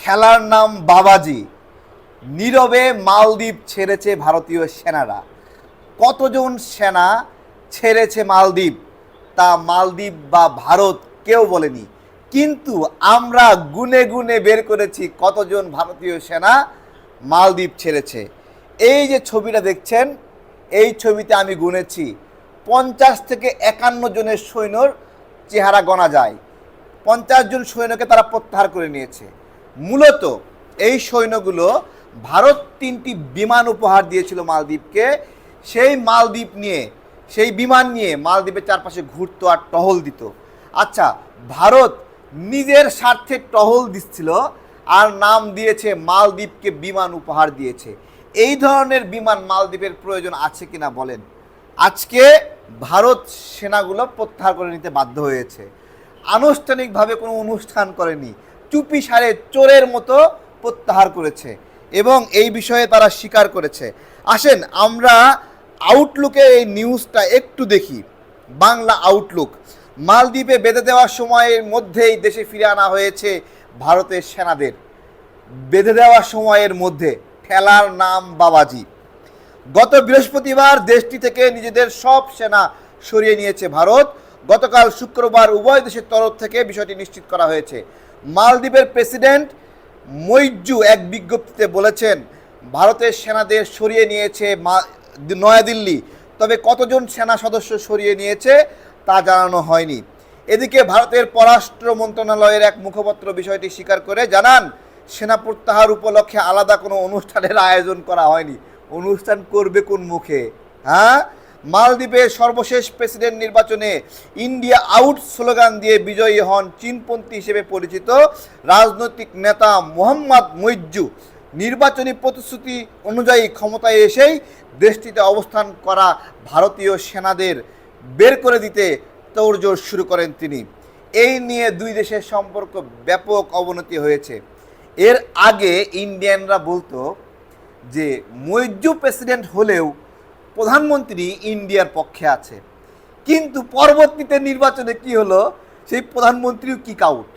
ঠেলার নাম বাবাজি। নীরবে মালদ্বীপ ছেড়েছে ভারতীয় সেনারা। কতজন সেনা ছেড়েছে মালদ্বীপ? তা মালদ্বীপ বা ভারত কেউ বলেনি। কিন্তু আমরা গুনে গুনে বের করেছি কতজন ভারতীয় সেনা মালদ্বীপ ছেড়েছে। এই যে ছবিটা দেখছেন, এই ছবিতে আমি গুনেছি। পঞ্চাশ থেকে একান্ন জনের সৈন্যর চেহারা গণা যায়। পঞ্চাশ জন সৈন্যকে তারা প্রত্যাহার করে নিয়েছে। মূলত এই সৈন্যগুলো ভারত তিনটি বিমান উপহার দিয়েছিল মালদ্বীপকে। সেই মালদ্বীপ নিয়ে, সেই বিমান নিয়ে মালদ্বীপের চারপাশে ঘুরতো আর টহল দিত। আচ্ছা ভারত নিজের স্বার্থে টহল দিচ্ছিল আর নাম দিয়েছে মালদ্বীপকে বিমান উপহার দিয়েছে। এই ধরনের বিমান মালদ্বীপের প্রয়োজন আছে কিনা বলেন? আজকে ভারত সেনাগুলো প্রত্যাহার করে নিতে বাধ্য হয়েছে। আনুষ্ঠানিকভাবে কোনো অনুষ্ঠান করেনি। চুপি সারে চোরের মতো প্রত্যাহার করেছে এবং এই বিষয়ে তারা স্বীকার করেছে। আসেন, আমরা আউটলুকে এই নিউজটা একটু দেখি। বাংলা আউটলুক মালদ্বীপে বেঁধে দেওয়ার সময়ের মধ্যেই দেশে ফিরে আনা হয়েছে ভারতের সেনাদের। বেঁধে দেওয়ার সময়ের মধ্যে ঠেলার নাম বাবাজি। গত বৃহস্পতিবার দেশটি থেকে নিজেদের সব সেনা সরিয়ে নিয়েছে ভারত। গতকাল শুক্রবার উভয় দেশের তরফ থেকে বিষয়টি নিশ্চিত করা হয়েছে। মালদ্বীপের প্রেসিডেন্ট মৈজু এক বিজ্ঞপ্তিতে বলেছেন, ভারতের সেনাদের সরিয়ে নিয়েছে নয়াদিল্লি। তবে কতজন সেনা সদস্য সরিয়ে নিয়েছে তা জানানো হয়নি। এদিকে ভারতের পররাষ্ট্র মন্ত্রণালয়ের এক মুখপাত্র বিষয়টি স্বীকার করে জানান, সেনা প্রত্যাহার উপলক্ষে আলাদা কোনো অনুষ্ঠানের আয়োজন করা হয়নি। অনুষ্ঠান করবে কোন মুখে? হ্যাঁ? মালদ্বীপের সর্বশেষ প্রেসিডেন্ট নির্বাচনে ইন্ডিয়া আউট স্লোগান দিয়ে বিজয়ী হন চীনপন্থী হিসেবে পরিচিত রাজনৈতিক নেতা মোহাম্মদ মৈজু নির্বাচনী প্রতিশ্রুতি অনুযায়ী ক্ষমতায় এসেই দেশটিতে অবস্থান করা ভারতীয় সেনাদের বের করে দিতে তোড়জোড় শুরু করেন তিনি। এই নিয়ে দুই দেশের সম্পর্ক ব্যাপক অবনতি হয়েছে। এর আগে ইন্ডিয়ানরা বলতো যে মৈজু প্রেসিডেন্ট হলেও প্রধানমন্ত্রী ইন্ডিয়ার পক্ষে আছে। কিন্তু পরবর্তীতে নির্বাচনে কি হলো? সেই প্রধানমন্ত্রীও কিক আউট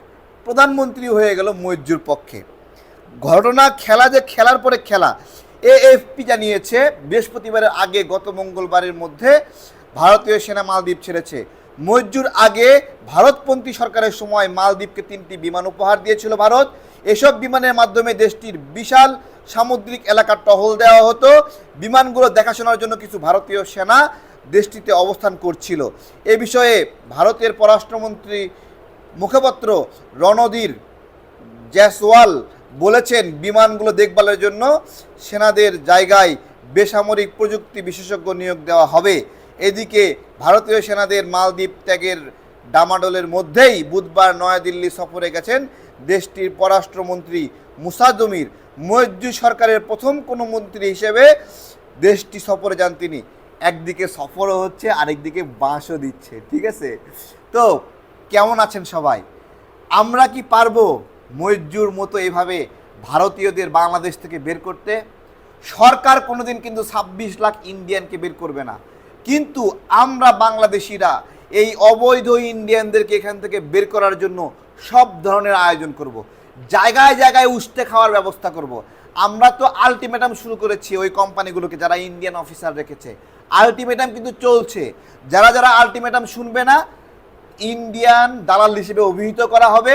প্রধানমন্ত্রী হয়ে গেল মৈজুর পক্ষে। ঘটনা খেলা যে খেলার পরে খেলা, এএফপি জানিয়েছে, বৃহস্পতিবারের আগে গত মঙ্গলবারের মধ্যে ভারতীয় সেনা মালদ্বীপ ছেড়েছে। মৈজুর আগে ভারতপন্থী সরকারের সময় মালদ্বীপকে তিনটি বিমান উপহার দিয়েছিল ভারত। এসব বিমানের মাধ্যমে দেশটির বিশাল সামুদ্রিক এলাকার টহল দেওয়া হতো। বিমানগুলো দেখাশোনার জন্য কিছু ভারতীয় সেনা দেশটিতে অবস্থান করছিল। এ বিষয়ে ভারতের পররাষ্ট্রমন্ত্রী মুখপাত্র রণধীর জয়সওয়াল বলেছেন, বিমানগুলো দেখভালের জন্য সেনাদের জায়গায় বেসামরিক প্রযুক্তি বিশেষজ্ঞ নিয়োগ দেওয়া হবে। এদিকে ভারতীয় সেনাদের মালদ্বীপ ত্যাগের ডামাডোলের মধ্যেই বুধবার নয়াদিল্লি সফরে গেছেন দেশটির পররাষ্ট্রমন্ত্রী মুসাদমির মৈজু সরকারের প্রথম কোনো মন্ত্রী হিসেবে দেশটি সফরে যান তিনি। একদিকে সফরও হচ্ছে, আরেকদিকে বাঁশও দিচ্ছে, ঠিক আছে? তো, কেমন আছেন সবাই? আমরা কি পারব মৈজুর মতো এভাবে ভারতীয়দের বাংলাদেশ থেকে বের করতে? সরকার কোনোদিন কিন্তু ছাব্বিশ লাখ ইন্ডিয়ানকে বের করবে না। কিন্তু আমরা বাংলাদেশিরা এই অবৈধ ইন্ডিয়ানদেরকে এখান থেকে বের করার জন্য সব ধরনের আয়োজন করব। জায়গায় জায়গায় উস্তে খাওয়ার ব্যবস্থা করব। আমরা তো আলটিমেটাম শুরু করেছি ওই কোম্পানিগুলোকে যারা ইন্ডিয়ান অফিসার রেখেছে। আলটিমেটাম কিন্তু চলছে। যারা যারা আলটিমেটাম শুনবে না ইন্ডিয়ান দালাল হিসেবে অভিহিত করা হবে।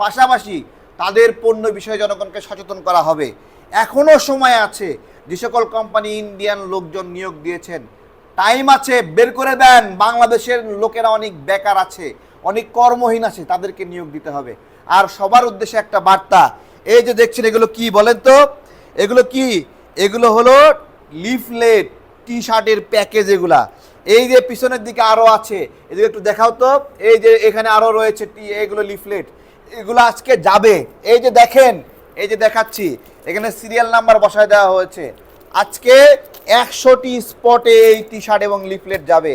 পাশাপাশি তাদের পণ্য বিষয়ে জনগণকে সচেতন করা হবে। এখনও সময় আছে। যে সকল কোম্পানি ইন্ডিয়ান লোকজন নিয়োগ দিয়েছেন টাইম আছে, বের করে দেন। বাংলাদেশের লোকেরা অনেক বেকার আছে। অনেক কর্মহীন আছে, তাদেরকে নিয়োগ দিতে হবে। আর সবার উদ্দেশ্যে একটা বার্তা, এই যে দেখছেন এগুলো কি বলেন তো? এগুলো কি? এগুলো হলো লিফলেট টি শার্টের প্যাকেজ এগুলা। এই যে পিছনের দিকে আরও আছে, এদিকে একটু দেখাও তো। এই যে এখানে আরও রয়েছে টি, এগুলো লিফলেট, এগুলো আজকে যাবে। এই যে দেখেন, এই যে দেখাচ্ছি, এখানে সিরিয়াল নাম্বার বসায় দেওয়া হয়েছে। আজকে একশোটি স্পটে এই টি শার্ট এবং লিফলেট যাবে।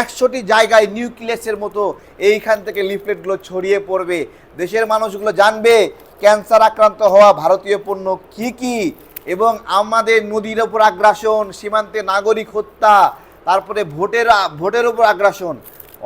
একশোটি জায়গায় নিউক্লিয়াসের মতো এইখান থেকে লিফলেটগুলো ছড়িয়ে পড়বে। দেশের মানুষগুলো জানবে, ক্যান্সার আক্রান্ত হওয়া ভারতীয় পণ্য কি কি, এবং আমাদের নদীর ওপর আগ্রাসন, সীমান্তে নাগরিক হত্যা, তারপরে ভোটের ভোটের ওপর আগ্রাসন,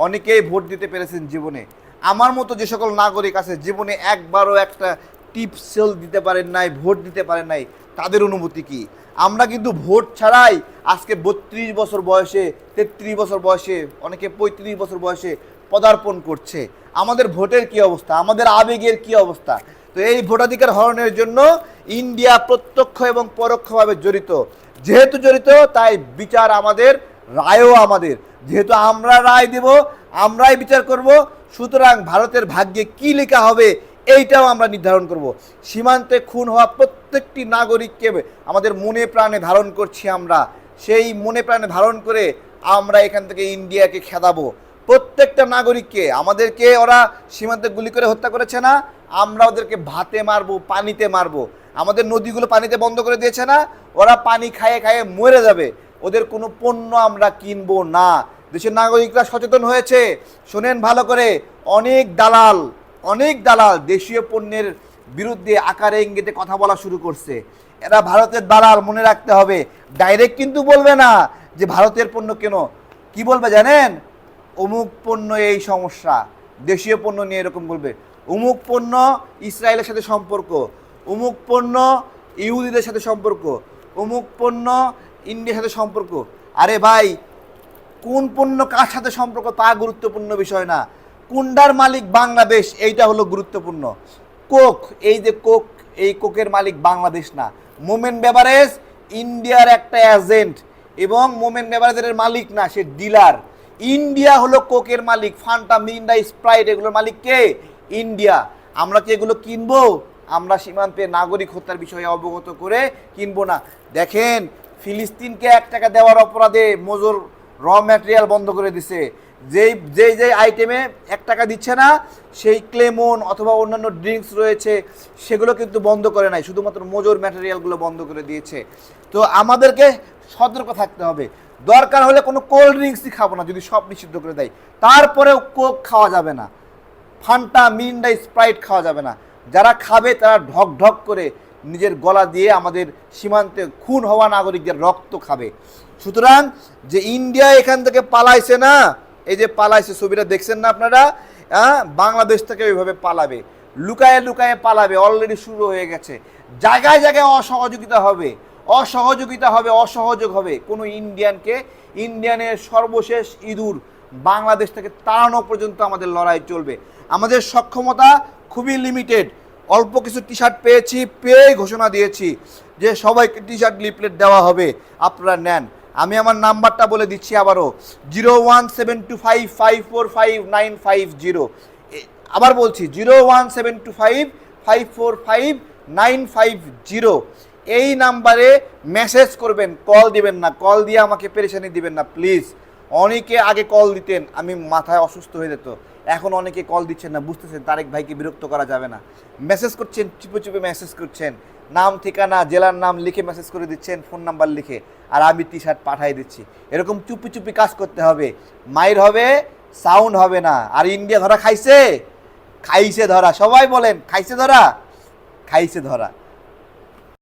অনেকেই ভোট দিতে পেরেছেন জীবনে। আমার মতো যে সকল নাগরিক আছে, জীবনে একবারও একটা টিপ সেল দিতে পারেন নাই, ভোট দিতে পারেন নাই, তাদের অনুভূতি কি? আমরা কিন্তু ভোট ছাড়াই আজকে বত্রিশ বছর বয়সে, তেত্রিশ বছর বয়সে, অনেকে পঁয়ত্রিশ বছর বয়সে পদার্পণ করছে। আমাদের ভোটের কি অবস্থা? আমাদের আবেগের কি অবস্থা? তো এই ভোটাধিকার হরণের জন্য ইন্ডিয়া প্রত্যক্ষ এবং পরোক্ষভাবে জড়িত। যেহেতু জড়িত, তাই বিচার আমাদের, রায়ও আমাদের। যেহেতু আমরা রায় দেব, আমরাই বিচার করব। সুতরাং ভারতের ভাগ্যে কি লেখা হবে, এইটাও আমরা নির্ধারণ করব। সীমান্তে খুন হওয়া প্রত্যেকটি নাগরিককে আমাদের মনে প্রাণে ধারণ করছি আমরা। সেই মনে প্রাণে ধারণ করে আমরা এখান থেকে ইন্ডিয়াকে খেদাবো। প্রত্যেকটা নাগরিককে, আমাদেরকে ওরা সীমান্তে গুলি করে হত্যা করেছে না? আমরা ওদেরকে ভাতে মারবো, পানিতে মারবো। আমাদের নদীগুলো পানিতে বন্ধ করে দিয়েছে না? ওরা পানি খায়ে খাইয়ে মরে যাবে। ওদের কোনো পণ্য আমরা কিনবো না। দেশের নাগরিকরা সচেতন হয়েছে। শোনেন ভালো করে, অনেক দালাল অনেক দালাল দেশীয় পণ্যের বিরুদ্ধে আকারে ইঙ্গিতে কথা বলা শুরু করছে। এরা ভারতের দালাল, মনে রাখতে হবে। ডাইরেক্ট কিন্তু বলবে না যে ভারতের পণ্য কেন। কি বলবে জানেন? অমুক পণ্য এই সমস্যা। দেশীয় পণ্য নিয়ে এরকম বলবে। অমুক পণ্য ইসরায়েলের সাথে সম্পর্ক। অমুক পণ্য ইহুদিদের সাথে সম্পর্ক। অমুক পণ্য ইন্ডিয়ার সাথে সম্পর্ক। আরে ভাই, কোন পণ্য কার সাথে সম্পর্ক তা গুরুত্বপূর্ণ বিষয় না। কুন্ডার মালিক বাংলাদেশ, এইটা হলো গুরুত্বপূর্ণ। কোক, এই যে কোক, এই কোকের মালিক বাংলাদেশ না। মোমেন বেভারেজ ইন্ডিয়ার একটা এজেন্ট এবং মোমেন বেভারেজের মালিক না, সে ডিলার ইন্ডিয়া হলো কোকের মালিক ফান্টা মিরিন্ডা স্প্রাইট এগুলোর মালিক কে? ইন্ডিয়া। আমরা কি এগুলো কিনবো? আমরা সীমান্তে নাগরিক হত্যার বিষয়ে অবগত করে কিনবো না। দেখেন, ফিলিস্তিনকে এক টাকা দেওয়ার অপরাধে মজুর র ম্যাটেরিয়াল বন্ধ করে দিছে। যেই যেই যেই আইটেমে এক টাকা দিচ্ছে না, সেই ক্লেমন অথবা অন্যান্য ড্রিঙ্কস রয়েছে, সেগুলো কিন্তু বন্ধ করে নাই। শুধুমাত্র মজুর ম্যাটেরিয়ালগুলো বন্ধ করে দিয়েছে। তো আমাদেরকে সতর্ক থাকতে হবে। দরকার হলে কোনো কোল্ড ড্রিঙ্কসই খাব না, যদি সব নিষিদ্ধ করে দেয়। তারপরেও কোক খাওয়া যাবে না। ফান্টা মিন্ডা স্প্রাইট খাওয়া যাবে না। যারা খাবে, তারা ঢক ঢক করে নিজের গলা দিয়ে আমাদের সীমান্তে খুন হওয়া নাগরিকদের রক্ত খাবে। সুতরাং যে ইন্ডিয়া এখান থেকে পালাইছে না এই যে পালাইছে ছবিটা দেখছেন না আপনারা? হ্যাঁ? বাংলাদেশ থেকে ওইভাবে পালাবে। লুকায়ে লুকায়ে পালাবে অলরেডি শুরু হয়ে গেছে। জায়গায় জায়গায় অসহযোগিতা হবে। অসহযোগিতা হবে, অসহযোগ হবে। কোনো ইন্ডিয়ানকে, ইন্ডিয়ানের সর্বশেষ ইঁদুর বাংলাদেশ থেকে তাড়ানো পর্যন্ত আমাদের লড়াই চলবে। আমাদের সক্ষমতা খুবই লিমিটেড অল্প কিছু টি শার্ট পেয়েছি পেয়ে ঘোষণা দিয়েছি যে সবাইকে টি শার্ট লিপলেট দেওয়া হবে। আপনারা নেন। আমি আমার নাম্বারটা বলে দিচ্ছি আবারও, zero one seven two five five four five, nine five zero. আবার বলছি, zero one seven two five five four five, nine five zero. এই নাম্বারে মেসেজ করবেন, কল দিবেন না, কল দিয়ে আমাকে পেরেশানি দিবেন না, প্লিজ। অনেকে আগে কল দিতেন, আমি মাথায় অসুস্থ হয়ে যেত। এখন অনেকে কল দিচ্ছেন না, বুঝতেছেন, তারেক ভাইকে বিরক্ত করা যাবে না। মেসেজ করছেন, চুপে চুপে মেসেজ করছেন। নাম, ঠিকানা, জেলার নাম লিখে মেসেজ করে দিচ্ছেন ফোন নাম্বার লিখে। আর আমি টি শার্ট পাঠাই দিচ্ছি। এরকম চুপি চুপি কাজ করতে হবে। মাইর হবে সাউন্ড হবে না। আর ইন্ডিয়া ধরা খাইছে? খাইছে ধরা। সবাই বলেন, খাইছে ধরা? খাইছে ধরা।